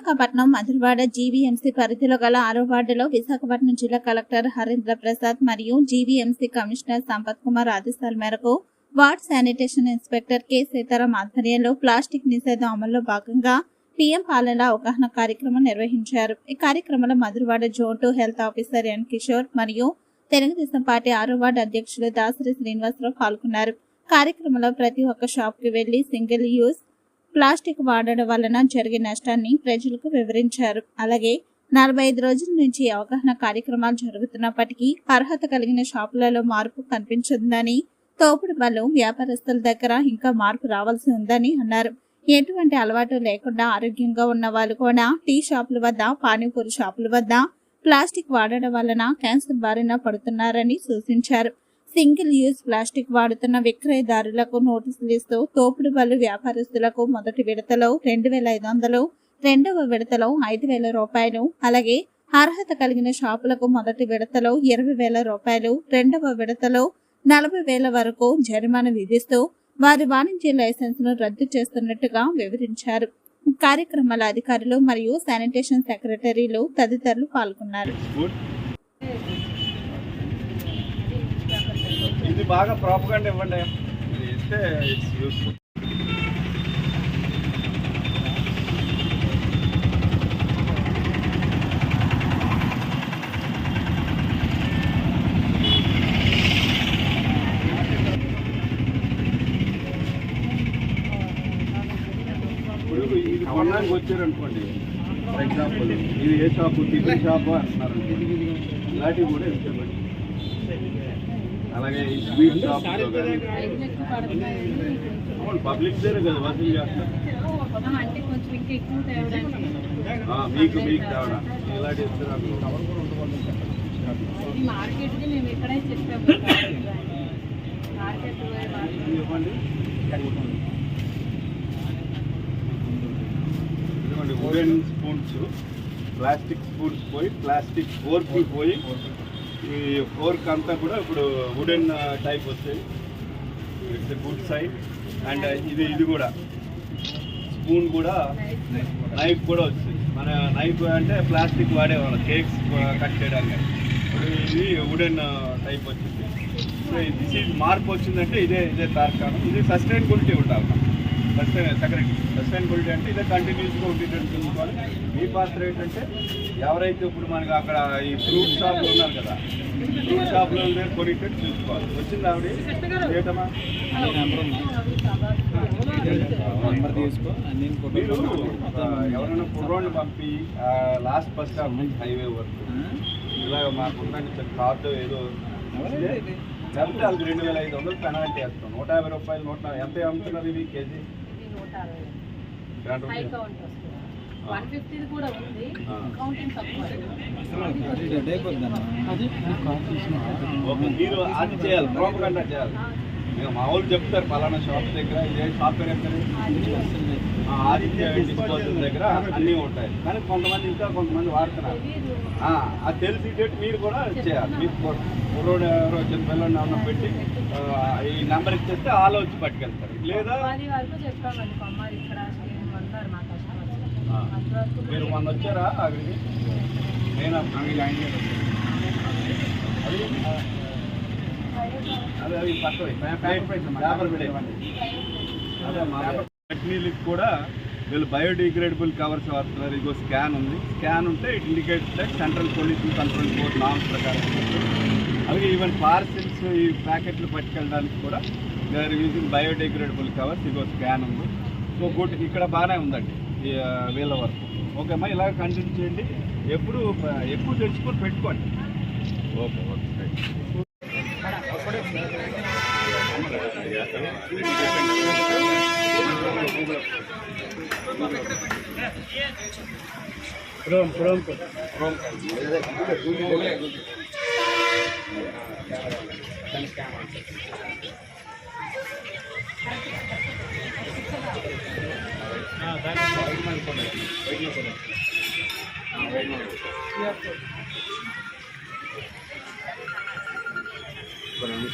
Visakhapatnam Madhurawada GVMC పరిధిలో గల ఆరో వార్డులో విశాఖపట్నం జిల్లా కలెక్టర్ హరీంద్ర ప్రసాద్ మరియు జీవీఎంసీ కమిషనర్ సంపత్ కుమార్ ఆదేశాల మేరకు ward sanitation inspector K. Sitaram ఆధ్వర్యంలో ప్లాస్టిక్ నిషేధం అమల్లో భాగంగా పిఎం పాలన అవగాహన కార్యక్రమం నిర్వహించారు. ఈ కార్యక్రమంలో Madhurawada zone two health officer N Kishore మరియు తెలుగుదేశం పార్టీ ఆరో వార్డు అధ్యక్షులు దాసరి శ్రీనివాసరావు పాల్గొన్నారు. కార్యక్రమంలో ప్రతి ఒక్క షాప్కి వెళ్ళి సింగిల్ యూజ్ ప్లాస్టిక్ వాడడం వలన జరిగే నష్టాన్ని ప్రజలకు వివరించారు. అలాగే నలభై ఐదు రోజుల నుంచి అవగాహన కార్యక్రమాలు జరుగుతున్నప్పటికీ అర్హత కలిగిన షాపులలో మార్పు కనిపించిందని తోపుడు బళ్ళు వ్యాపారస్తుల దగ్గర ఇంకా మార్పు రావాల్సి ఉందని అన్నారు. ఎటువంటి అలవాటు లేకుండా ఆరోగ్యంగా ఉన్న వాళ్ళు కూడా టీ షాపుల వద్ద పానీపూరి షాపుల వద్ద ప్లాస్టిక్ వాడడం వలన క్యాన్సర్ బారిన పడుతున్నారని సూచించారు. సింగిల్ యూజ్ ప్లాస్టిక్ వాడుతున్న విక్రయదారులకు నోటీసులు ఇస్తూ తోపుడు బళ్ళు వ్యాపారస్తులకు మొదటి విడతలో రెండు వేల ఐదు వందలు రెండవ విడతలో ఐదు వేల రూపాయలు అలాగే అర్హత కలిగిన షాపులకు మొదటి విడతలో ఇరవై వేల రూపాయలు రెండవ విడతలో నలభై వేల వరకు జరిమానా విధిస్తూ వారి వాణిజ్య లైసెన్స్ను రద్దు చేస్తున్నట్టుగా వివరించారు. కార్యక్రమాల అధికారులు మరియు శానిటేషన్ సెక్రటరీలు తదితరులు పాల్గొన్నారు గుడ్ ఇది బాగా ప్రాపగండా ఇవ్వండి. ఇది ఇస్తే ఇట్స్ యూస్ఫుల్ ఇది కొనడానికి వచ్చారనుకోండి ఫర్ ఎగ్జాంపుల్ ఇది ఏ షాపు టిఫిన్ షాపు అంటున్నారు ఇలాంటివి కూడా ఇచ్చేయండి అలాగే ఈ స్వీట్ షాప్ పబ్లిక్ దగ్గర కదా వసూలు చేస్తారు అంటే కొంచెం ఇంకా ఎక్కువ తేవడానికి. ఆ, మీకు మీకు తేవడా? ఇలాంటి ఇస్తున్నారు. ఇది మార్కెట్ది మేము ఇక్కడే చెప్పాము మార్కెట్. ఇది ఇవ్వండి. ఇదిగోండి వుడెన్ స్పూన్స్ ప్లాస్టిక్ స్పూన్స్ పోయి ప్లాస్టిక్ ఫోర్క్ పోయి ఈ ఫోర్క్ అంతా కూడా ఇప్పుడు వుడెన్ టైప్ వస్తుంది. ఇట్స్ గుడ్ సైడ్ అండ్ ఇది ఇది కూడా. స్పూన్ కూడా నైఫ్ కూడా వచ్చింది మన నైఫ్ అంటే ప్లాస్టిక్ వాడేవాళ్ళం. కేక్స్ కట్ చేయడానికి. ఇది వుడెన్ టైప్ వచ్చింది. సో దిస్ ఈజ్ మార్పు వచ్చిందంటే ఇదే ఇదే తార్కాణం. ఇది సస్టైనబిలిటీ ఉండాలి. సెక్రటరీ సస్టైనబిలిటీ అంటే ఇదే కంటిన్యూస్గా ఉండేటట్టు చూసుకోవాలి. మీ పాత్ర ఏంటంటే ఎవరైతే ఇప్పుడు మనకి అక్కడ ఈ ఫ్రూట్ షాప్లో ఉన్నారు కదా ఫ్రూట్ షాప్లో ఉండే కొనేటట్టు చూసుకోవాలి. వచ్చింది ఆవిడ? మీరు ఎవరైనా కుర్రోడిని పంపి లాస్ట్ బస్ స్టాప్ నుంచి హైవే వరకు. ఇలాగ మాకు కార్డు ఏదో లేకపోతే అది రెండు వేల ఐదు వందలు పెనాల్టీ వేస్తాం. నూట యాభై రూపాయలు నూట ఎంత అమ్ముతున్నారు ఇవి కేజీ? అరవై హై. కౌంట్ వస్తుంది. వన్ ఫిఫ్టీది కూడా ఉంది. కౌంటింగ్ తక్కువ. ఓకే మీరు అది చేయాలి. చేయాలి మామూలు చెప్తారు పలానా షాప్ దగ్గర ఇదే షాప్ పేరు ఆదిత్య డిస్పోజల్ దగ్గర అన్నీ ఉంటాయి. కానీ కొంతమంది ఇంకా కొంతమంది వాడుతున్నారు. అది తెలిసేటట్టు మీరు కూడా చేయాలి. మీకు కుర్రోడు ఎవరో వచ్చిన ఏమన్నా పెట్టి ఈ నెంబర్ ఇచ్చేస్తే వాళ్ళు వచ్చి పట్టుకెళ్తారు. లేదా మీరు మొన్న వచ్చారా అక్కడికి నేను? అది అదే అవి పక్కవి అదే మా కూడా వీళ్ళు బయోడిగ్రేడబుల్ కవర్స్ వాడుతున్నారు. ఇగో స్కాన్ ఉంది. స్కాన్ ఉంటే it indicates that central pollution control board norms ప్రకారం అలాగే ఈవెన్ పార్సిల్స్ ఈ ప్యాకెట్లు పట్టుకెళ్ళడానికి కూడా దేర్ యూజింగ్ బయోడిగ్రేడబుల్ కవర్స్ ఇగో స్కాన్ ఉంది. సో గుడ్ ఇక్కడ బాగానే ఉందండి. వీళ్ళ వరకు. ఓకే అమ్మా ఇలా కంటిన్యూ చేయండి. ఎప్పుడు ఎప్పుడు తెచ్చుకొని పెట్టుకోండి. Okay okay Pronto, pronto. Pronto. Bueno,